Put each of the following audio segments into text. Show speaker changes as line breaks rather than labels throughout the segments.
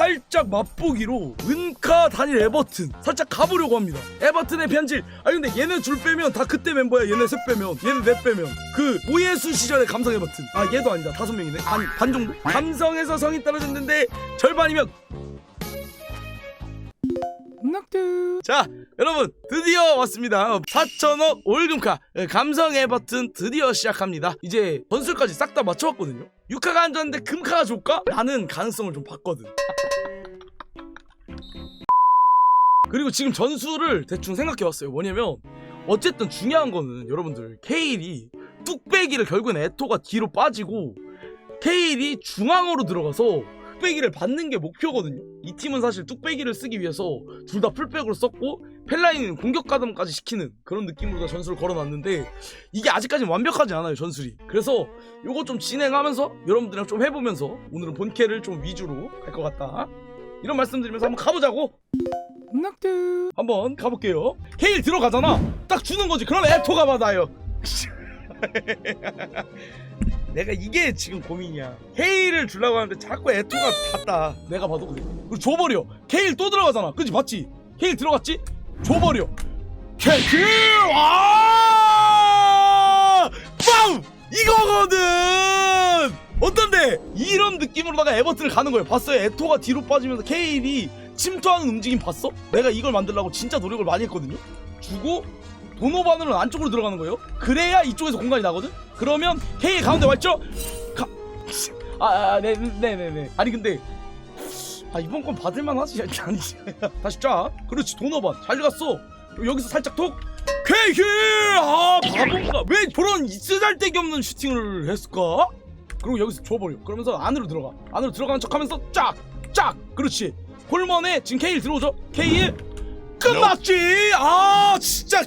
살짝 맛보기로 은카 단일 에버튼 살짝 가보려고 합니다. 에버튼의 편질. 아 근데 얘네 둘 빼면 다 그때 멤버야. 얘네 셋 빼면 얘네 넷 빼면 그 오예수 시절의 감성 에버튼. 아 얘도 아니다. 다섯 명이네. 반, 반 정도. 감성에서 성이 떨어졌는데 절반이면. 자, 여러분 드디어 왔습니다. 4천억 올금카 감성 에버튼 드디어 시작합니다. 이제 전술까지 싹 다 맞춰왔거든요. 6카가 안 좋았는데 금카가 좋을까? 라는 가능성을 좀 봤거든. 그리고 지금 전술을 대충 생각해봤어요. 뭐냐면 어쨌든 중요한 거는 여러분들 케일이 뚝배기를 결국엔 에토가 뒤로 빠지고 케일이 중앙으로 들어가서 뚝배기를 받는 게 목표거든요. 이 팀은 사실 뚝배기를 쓰기 위해서 둘 다 풀백으로 썼고 펠라인은 공격 가담까지 시키는 그런 느낌으로 다 전술을 걸어놨는데 이게 아직까지는 완벽하지 않아요 전술이. 그래서 요거 좀 진행하면서 여러분들이랑 좀 해보면서 오늘은 본캐를 좀 위주로 갈 것 같다. 이런 말씀드리면서 한번 가보자고. 낙드 한번 가볼게요. 케일 들어가잖아. 딱 주는 거지. 그럼 에토가 받아요. 내가 이게 지금 고민이야. 케일을 주려고 하는데 자꾸 에토가 받다. 내가 봐도 그래. 그리고 줘버려. 케일 또 들어가잖아. 그지 맞지? 케일 들어갔지? 줘버려. 케일! 아! 빵! 이거거든! 어떤데? 이런 느낌으로다가 에버튼을 가는 거예요. 봤어요? 에토가 뒤로 빠지면서 케일이 침투하는 움직임 봤어? 내가 이걸 만들려고 진짜 노력을 많이 했거든요. 주고 도노반으로 안쪽으로 들어가는 거예요. 그래야 이쪽에서 공간이 나거든. 그러면 케일 가운데 왔죠? 가... 아, 아, 네, 네, 네, 네. 아니 근데 아 이번 건 받을만 하지 아니 다시 짜. 그렇지 도노반 잘 갔어. 여기서 살짝 톡. 케일! 아 바본가? 왜 저런 쓰잘데기 없는 슈팅을 했을까? 그리고 여기서 줘버려. 그러면서 안으로 들어가. 안으로 들어가는 척하면서 짝, 짝. 그렇지. 홀먼에 지금 케일 들어오죠? 케일 끝났지. 아 진짜.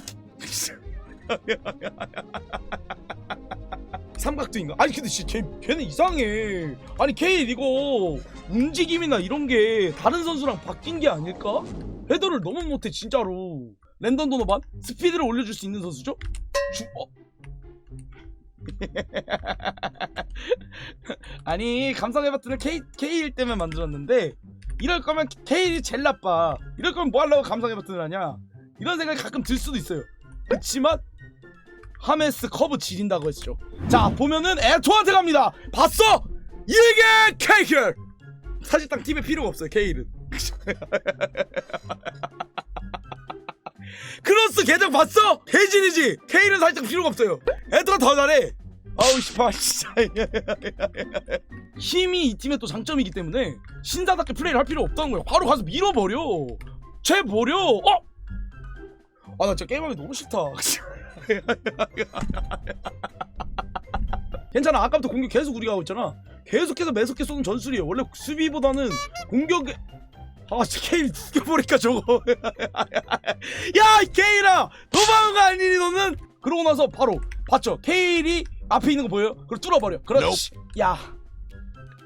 삼각도인가? 아니 근데 진짜 걔, 걔는 이상해. 아니 케일 이거 움직임이나 이런 게 다른 선수랑 바뀐 게 아닐까? 헤더를 너무 못해 진짜로. 랜던 도노반 스피드를 올려줄 수 있는 선수죠? 주, 어? 아니 K, K일 때문에 만들었는데 이럴 거면 K일이 제일 나빠 이럴 거면 뭐 하려고 감성 에버튼을 하냐 이런 생각이 가끔 들 수도 있어요 그치만 하메스 커브 지린다고 했죠. 자 보면은 에토한테 갑니다. 봤어? 이게 K일 사실상 팀에 필요가 없어요 K일은. 크로스 계정 봤어? 개진이지? K는 살짝 필요가 없어요. 에토가 더 잘해. 아우 씨발 진짜. 힘이 이 팀의 또 장점이기 때문에 신사답게 플레이를 할 필요 없다는 거예요. 바로 가서 밀어버려. 쟤 버려. 어? 아 나 진짜 게임하기 너무 싫다 괜찮아. 아까부터 공격 계속 우리가 하고 있잖아. 계속해서 매섭게 쏘는 전술이에요. 원래 수비보다는 공격에 아 진짜 케일 죽여버릴까 저거. 야 케일아! 도망가 아니니 너는 그러고 나서 바로 봤죠? 케일이 앞에 있는 거 보여요? 그걸 뚫어버려. 그렇지. 야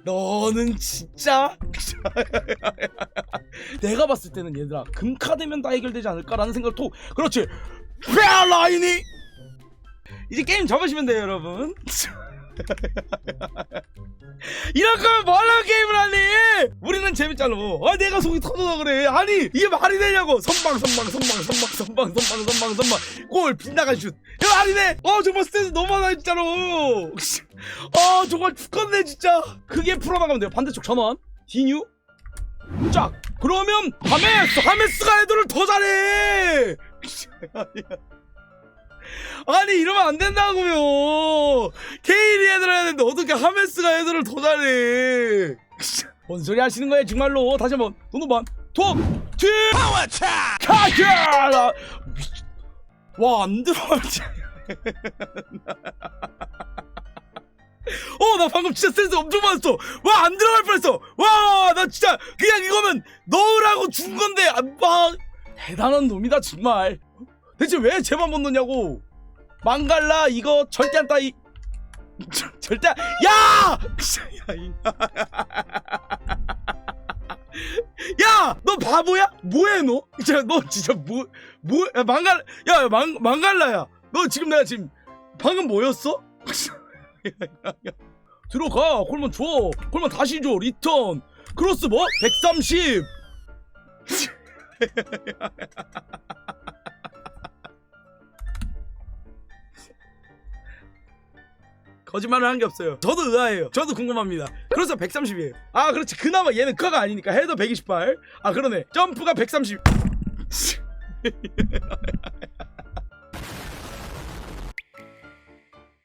너는 진짜 내가 봤을 때는 얘들아 금카 되면 다 해결되지 않을까라는 생각을 톡 그렇지 페어라인이. 이제 게임 접으시면 돼요 여러분. 이럴 거면 뭐하려고 게임을 하니? 우리는 재밌잖아. 아 내가 속이 터져서 그래. 아니 이게 말이 되냐고. 선방 선방 선방 선방 선방 선방 선방 선방. 골 빗나간 슛. 이거 말이 돼어 정말 스트레스 너무 많아 진짜로. 아 정말 죽겠네 진짜. 크게 풀어나가면 돼요. 반대쪽 전원. 디뉴 짝 그러면 하메스 하메스가 애들을 더 잘해 아니 이러면 안 된다고요. 케일이 애들 해야 되는데 어떻게 하메스가 애들을 더 잘해? 뭔 소리 하시는 거예요 정말로? 다시 한번. 도노반 톱투 파워차 카야 와안 들어가지 어, 나 방금 진짜 센스 엄청 많았어. 와, 안 들어갈 뻔했어. 와, 나 진짜 그냥 이거는 넣으라고 준 건데, 아, 막 대단한 놈이다 정말. 대체 왜 제만 못 넣냐고. 망갈라 이거 절대 안 따이. 절- 절대 안- 야! 야, 너 바보야? 뭐해 너? 진짜 너 진짜 뭐, 뭐, 야, 망갈, 야, 망, 망갈라야. 너 지금 내가 지금 방금 뭐였어? 들어가 콜만 줘 콜만 다시 줘 리턴 크로스 뭐? 130 거짓말을 한 게 없어요. 저도 의아해요. 저도 궁금합니다. 그래서 130이에요. 아, 그렇지. 그나마 얘는 커가 아니니까 헤더 128. 아, 그러네. 점프가 130.